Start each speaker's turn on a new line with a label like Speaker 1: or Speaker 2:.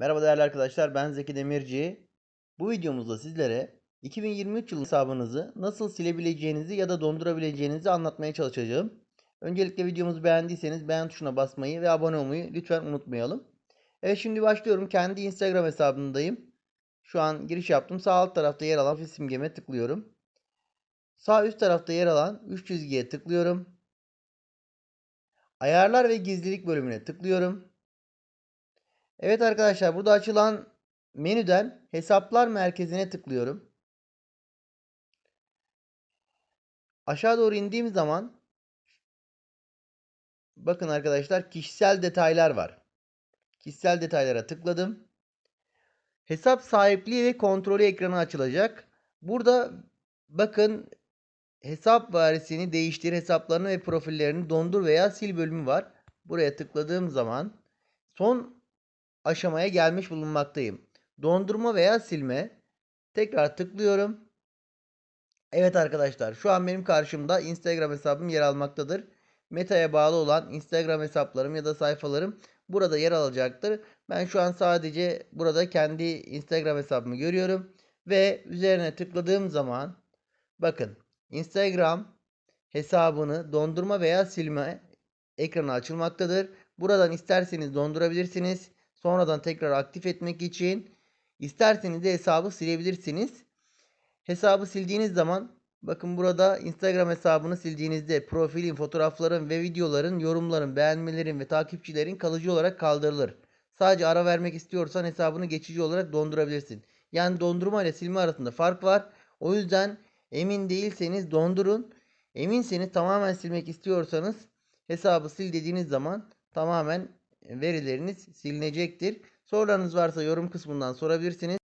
Speaker 1: Merhaba değerli arkadaşlar ben Zeki Demirci. Bu videomuzda sizlere 2023 yılı hesabınızı nasıl silebileceğinizi ya da dondurabileceğinizi anlatmaya çalışacağım. Öncelikle videomuzu beğendiyseniz beğen tuşuna basmayı ve abone olmayı lütfen unutmayalım. Evet şimdi başlıyorum. Kendi Instagram hesabındayım. Şu an giriş yaptım. Sağ alt tarafta yer alan simgeme tıklıyorum. Sağ üst tarafta yer alan 3 çizgiye tıklıyorum. Ayarlar ve gizlilik bölümüne tıklıyorum. Evet arkadaşlar burada açılan menüden hesaplar merkezine tıklıyorum. Aşağı doğru indiğim zaman bakın arkadaşlar kişisel detaylar var. Kişisel detaylara tıkladım. Hesap sahipliği ve kontrolü ekranı açılacak. Burada bakın hesap varisini değiştir hesaplarını ve profillerini dondur veya sil bölümü var. Buraya tıkladığım zaman son aşamaya gelmiş bulunmaktayım. Dondurma veya silme. Tekrar tıklıyorum. Evet arkadaşlar şu an benim karşımda Instagram hesabım yer almaktadır. Meta'ya bağlı olan Instagram hesaplarım ya da sayfalarım burada yer alacaktır. Ben şu an sadece burada kendi Instagram hesabımı görüyorum. Ve üzerine tıkladığım zaman bakın Instagram hesabını dondurma veya silme ekranı açılmaktadır. Buradan isterseniz dondurabilirsiniz. Sonradan tekrar aktif etmek için isterseniz de hesabı silebilirsiniz. Hesabı sildiğiniz zaman bakın burada Instagram hesabını sildiğinizde profilin, fotoğrafların ve videoların, yorumların, beğenmelerin ve takipçilerin kalıcı olarak kaldırılır. Sadece ara vermek istiyorsan hesabını geçici olarak dondurabilirsin. Yani dondurma ile silme arasında fark var. O yüzden emin değilseniz dondurun. Eminseniz tamamen silmek istiyorsanız hesabı sil dediğiniz zaman tamamen verileriniz silinecektir. Sorularınız varsa yorum kısmından sorabilirsiniz.